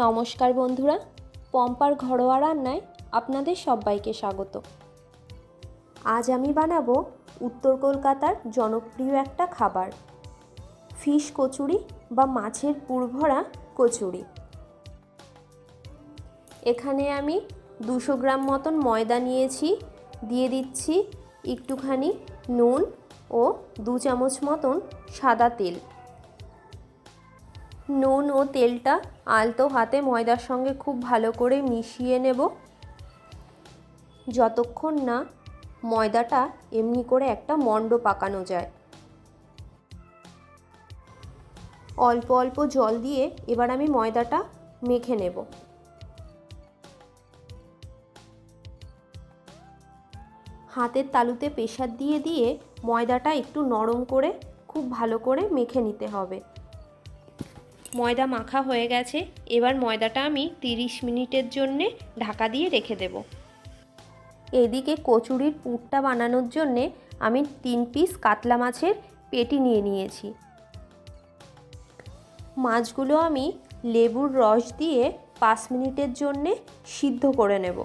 নমস্কার বন্ধুরা, পম্পার ঘরোয়া রান্নায় আপনাদের সবাইকে স্বাগত। আজ আমি বানাবো উত্তর কলকাতার জনপ্রিয় একটা খাবার। ফিশ কচুরি বা মাছের পুরভরা কচুরি। এখানে আমি দুশো গ্রাম মতন ময়দা নিয়েছি, দিয়ে দিচ্ছি একটুখানি নুন ও দু চামচ মতন সাদা তেল। নুন ও তেলটা আলতো হাতে ময়দার সঙ্গে খুব ভালো করে মিশিয়ে নেব। যতক্ষণ না ময়দাটা এমনি করে একটা মণ্ড পাকানো যায়। অল্প অল্প জল দিয়ে এবার আমি ময়দাটা মেখে নেব। হাতের তালুতে প্রেশার দিয়ে দিয়ে ময়দাটা একটু নরম করে খুব ভালো করে মেখে নিতে হবে। ময়দা মাখা হয়ে গেছে, এবার ময়দাটা আমি তিরিশ মিনিটের জন্যে ঢাকা দিয়ে রেখে দেব। এদিকে কচুরির পুরটা বানানোর জন্যে আমি তিন পিস কাতলা মাছের পেটি নিয়ে নিয়েছি। মাছগুলো আমি লেবুর রস দিয়ে পাঁচ মিনিটের জন্যে সিদ্ধ করে নেব।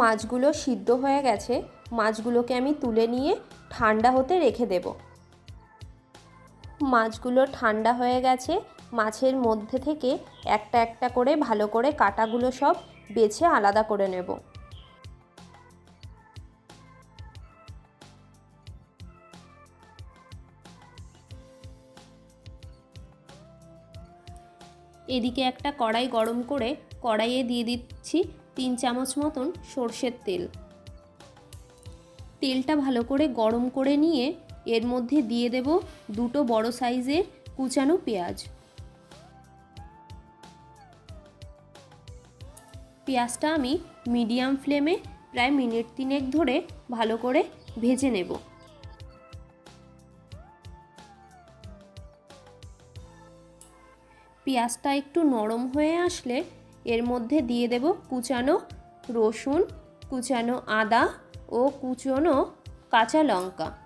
মাছগুলো সিদ্ধ হয়ে গেছে, মাছগুলোকে আমি তুলে নিয়ে ঠান্ডা হতে রেখে দেবো। মাছগুলো ঠান্ডা হয়ে গেছে, মাছের মধ্যে থেকে একটা একটা করে ভালো করে কাটাগুলো সব বেছে আলাদা করে নেব। এদিকে একটা কড়াই গরম করে কড়াইয়ে দিয়ে দিচ্ছি তিন চামচ মতন সর্ষের তেল। তেলটা ভালো করে গরম করে নিয়ে এর মধ্যে দিয়ে দেব দুটো বড় সাইজের কুচানো পেঁয়াজ। পেঁয়াজটা আমি মিডিয়াম ফ্লেমে প্রায় মিনিট তিনেক ধরে ভালো করে ভেজে নেব। পেঁয়াজটা একটু নরম হয়ে আসলে এর মধ্যে দিয়ে দেব কুচানো রসুন, কুচানো আদা ও কুচনো কাঁচা লঙ্কা।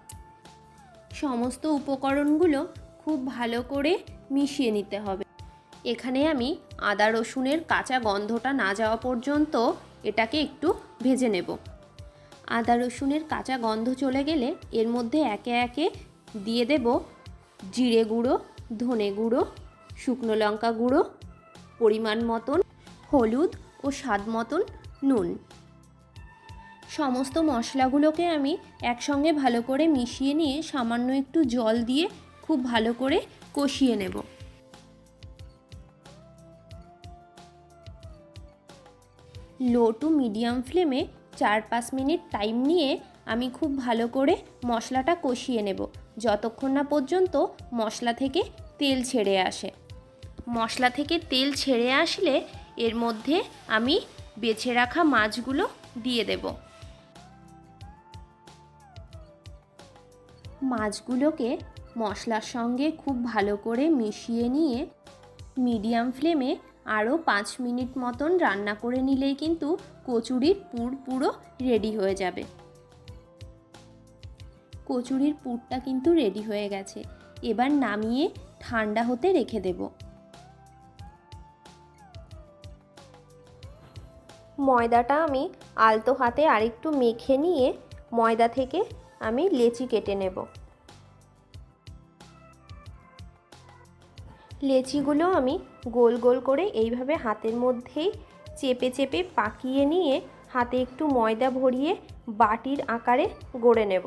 সমস্ত উপকরণগুলো খুব ভালো করে মিশিয়ে নিতে হবে। এখানে আমি আদা রসুনের কাঁচা গন্ধটা না যাওয়া পর্যন্ত এটাকে একটু ভেজে নেব। আদা রসুনের কাঁচা গন্ধ চলে গেলে এর মধ্যে একে একে দিয়ে দেব জিরে গুঁড়ো, ধনে গুঁড়ো, শুকনো লঙ্কা গুঁড়ো, পরিমাণ মতন, হলুদ ও স্বাদ মতন নুন। সমস্ত মশলাগুলোকে আমি একসঙ্গে ভালো করে মিশিয়ে নিয়ে সামান্য একটু জল দিয়ে খুব ভালো করে কষিয়ে নেব। লো টু মিডিয়াম ফ্লেমে চার পাঁচ মিনিট টাইম নিয়ে আমি খুব ভালো করে মশলাটা কষিয়ে নেব, যতক্ষণ না পর্যন্ত মশলা থেকে তেল ছেড়ে আসে। মশলা থেকে তেল ছেড়ে আসলে এর মধ্যে আমি বেছে রাখা মাছগুলো দিয়ে দেবো। মাছগুলোকে মশলার সঙ্গে খুব ভালো করে মিশিয়ে নিয়ে মিডিয়াম ফ্লেমে আরও পাঁচ মিনিট মতন রান্না করে নিলেই কিন্তু কচুরির পুর পুরো রেডি হয়ে যাবে। কচুরির পুরটা কিন্তু রেডি হয়ে গেছে। এবার নামিয়ে ঠান্ডা হতে রেখে দেব। ময়দাটা আমি আলতো হাতে আরেকটু মেখে নিয়ে ময়দা থেকে আমি লেচি কেটে নেব। লেচিগুলো আমি গোল গোল করে এইভাবে হাতের মধ্যেই চেপে চেপে পাকিয়ে নিয়ে হাতে একটু ময়দা ভরিয়ে বাটির আকারে গড়ে নেব।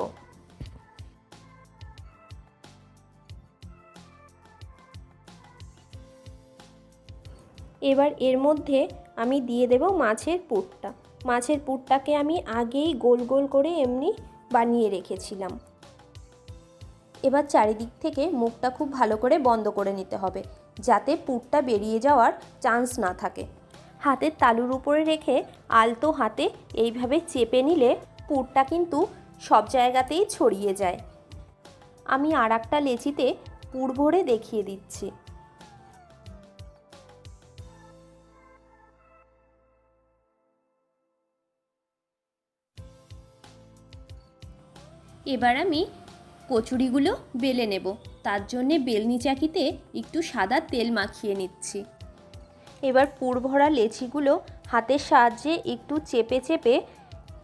এবার এর মধ্যে আমি দিয়ে দেব মাছের পুরটা। মাছের পুরটাকে আমি আগেই গোল গোল করে এমনি বানিয়ে রেখেছিলাম। এবার চারিদিক থেকে মুখটা খুব ভালো করে বন্ধ করে নিতে হবে, যাতে পুরটা বেরিয়ে যাওয়ার চান্স না থাকে। হাতের তালুর উপরে রেখে আলতো হাতে এইভাবে চেপে নিলে পুরটা কিন্তু সব জায়গাতেই ছড়িয়ে যায়। আমি আর একটা লেচিতে পুর ভরে দেখিয়ে দিচ্ছি। এবার আমি কচুরিগুলো বেলে নেব। তার জন্যে বেলনি চাকিতে একটু সাদা তেল মাখিয়ে নিচ্ছি। এবার পুর ভরা লেচিগুলো হাতের সাহায্যে একটু চেপে চেপে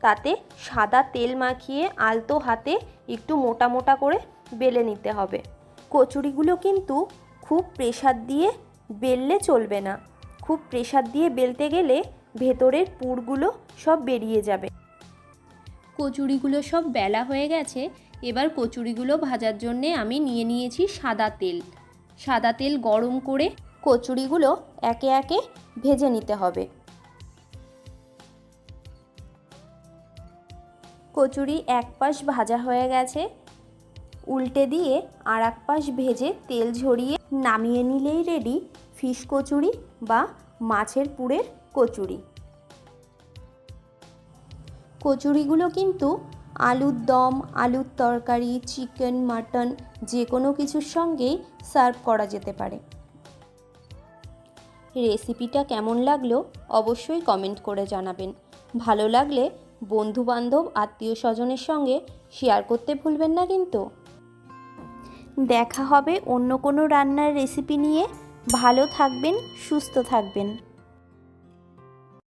তাতে সাদা তেল মাখিয়ে আলতো হাতে একটু মোটা মোটা করে বেলে নিতে হবে। কচুরিগুলো কিন্তু খুব প্রেসার দিয়ে বেললে চলবে না। খুব প্রেসার দিয়ে বেলতে গেলে ভেতরের পুরগুলো সব বেরিয়ে যাবে। কচুরিগুলো সব বেলা হয়ে গেছে, এবার কচুরিগুলো ভাজার জন্যে আমি নিয়ে নিয়েছি সাদা তেল। সাদা তেল গরম করে কচুরিগুলো একে একে ভেজে নিতে হবে। কচুরি এক পাশ ভাজা হয়ে গেছে, উল্টে দিয়ে আর এক পাশ ভেজে তেল ঝরিয়ে নামিয়ে নিলেই রেডি ফিশ কচুরি বা মাছের পুরের কচুরি। কচুরিগুলো কিন্তু আলুর দম, আলুর তরকারি, চিকেন, মাটন যে কোনো কিছুর সঙ্গেই সার্ভ করা যেতে পারে। রেসিপিটা কেমন লাগল অবশ্যই কমেন্ট করে জানাবেন। ভালো লাগলে বন্ধু বান্ধব আত্মীয় স্বজনের সঙ্গে শেয়ার করতে ভুলবেন না কিন্তু। দেখা হবে অন্য কোনো রান্নার রেসিপি নিয়ে। ভালো থাকবেন, সুস্থ থাকবেন।